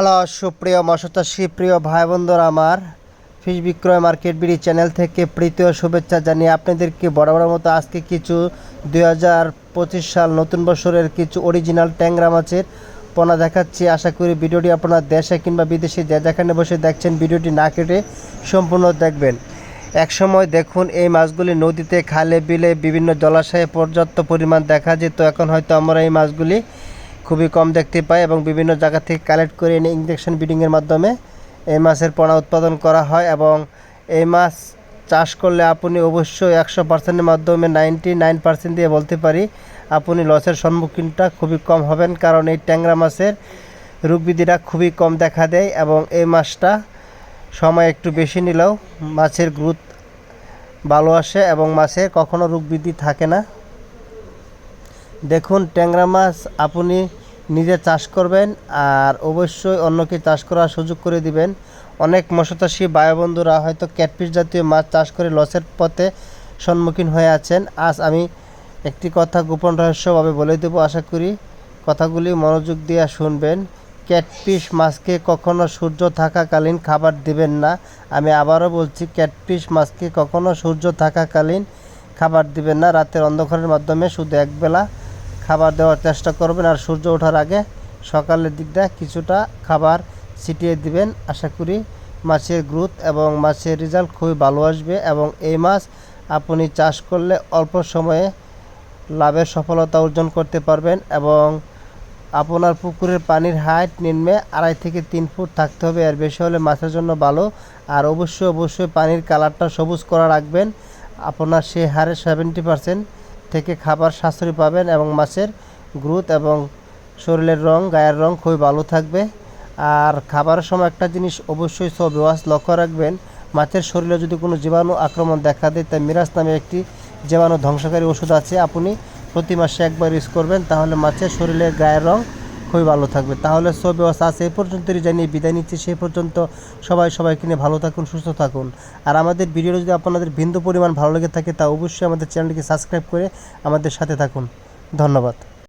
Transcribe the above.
Hello সুপ্রিয় মৎস্যচাষী প্রিয় ভাই বন্ধুরা আমার ফিশ বিক্রয় মার্কেট বিডি চ্যানেল থেকে প্রীতি ও শুভেচ্ছা জানিয়ে আপনাদেরকে বড় বড় মতো আজকে কিছু দুই হাজার পঁচিশ সাল নতুন বছরের কিছু অরিজিনাল ট্যাংরা মাছের পোনা দেখাচ্ছি। আশা করি ভিডিওটি আপনার দেশে কিংবা বিদেশে যে যেখানে বসে দেখছেন ভিডিওটি না কেটে সম্পূর্ণ দেখবেন। একসময় দেখুন, এই মাছগুলি নদীতে খালে, বিলে বিভিন্ন জলাশয়ে পর্যাপ্ত পরিমাণ দেখা যেত। এখন হয়তো আমরা এই মাছগুলি খুবই কম দেখতে পাই এবং বিভিন্ন জায়গা থেকে কালেক্ট করে এনে ইঞ্জেকশন ব্রিডিংয়ের মাধ্যমে এই মাছের পোনা উৎপাদন করা হয় এবং এই মাছ চাষ করলে আপনি অবশ্যই একশো পার্সেন্টের মাধ্যমে নাইনটি নাইন পার্সেন্ট দিয়ে বলতে পারি আপনি লসের সম্মুখীনটা খুবই কম হবেন কারণ এই ট্যাংরা মাছের রোগবিধিরা খুবই কম দেখা দেয় এবং এই মাছটা সময় একটু বেশি নিলেও মাছের গ্রোথ ভালো আসে এবং মাছের কখনো রোগবিধি থাকে না। দেখুন ট্যাংরা মাছ আপনি নিজে চাষ করবেন আর অবশ্যই অন্যকে চাষ করার সুযোগ করে দিবেন। অনেক মৎস্যচাষী ভাই বন্ধুরা হয়তো ক্যাটফিশ জাতীয় মাছ চাষ করে লসের পথে সম্মুখীন হয়ে আছেন। আজ আমি একটি কথা গোপন রহস্যভাবে বলে দেব, আশা করি কথাগুলি মনোযোগ দিয়ে শুনবেন। ক্যাটফিশ মাছকে কখনো সূর্য থাকাকালীন খাবার দিবেন না। আমি আবারও বলছি, ক্যাটফিশ মাছকে কখনো সূর্য থাকাকালীন খাবার দিবেন না। রাতের অন্ধকারের মাধ্যমে শুধু একবেলা খাবার দেওয়ার চেষ্টা করবেন আর সূর্য ওঠার আগে সকালের দিকটা কিছুটা খাবার ছিটিয়ে দিবেন। আশা করি মাছের গ্রোথ এবং মাছের রেজাল্ট খুবই ভালো আসবে এবং এই মাছ আপনি চাষ করলে অল্প সময়ে লাভের সফলতা অর্জন করতে পারবেন এবং আপনার পুকুরের পানির হাইট নিম্নে আড়াই থেকে তিন ফুট থাকতে হবে। আর বেশি হলে মাছের জন্য ভালো। আর অবশ্যই অবশ্যই পানির কালারটা সবুজ করা রাখবেন। আপনার সেই হারে সেভেন্টি পার্সেন্ট থেকে খাবার সাশ্রয় পাবেন এবং মাছের গ্রোথ এবং শরীরের রং, গায়ের রং খুবই ভালো থাকবে। আর খাবারের সময় একটা জিনিস অবশ্যই সব ওয়াশ লক্ষ্য রাখবেন, মাছের শরীরে যদি কোনো জীবাণু আক্রমণ দেখা দেয়, তাই মিরাজ নামে একটি জীবাণু ধ্বংসকারী ওষুধ আছে। আপনি প্রতি মাসে একবার ইউজ করবেন, তাহলে মাছের শরীরের গায়ের রং খুবই ভালো থাকবে। তাহলে সব ব্যবস্থা আছে এই পর্যন্তই জানিয়ে বিদায় নিচ্ছি। সেই পর্যন্ত সবাই সবাইকে নিয়ে ভালো থাকুন, সুস্থ থাকুন। আর আমাদের ভিডিওটা যদি আপনাদের বিন্দু পরিমাণ ভালো লেগে থাকে, তা অবশ্যই আমাদের চ্যানেলটিকে সাবস্ক্রাইব করে আমাদের সাথে থাকুন। ধন্যবাদ।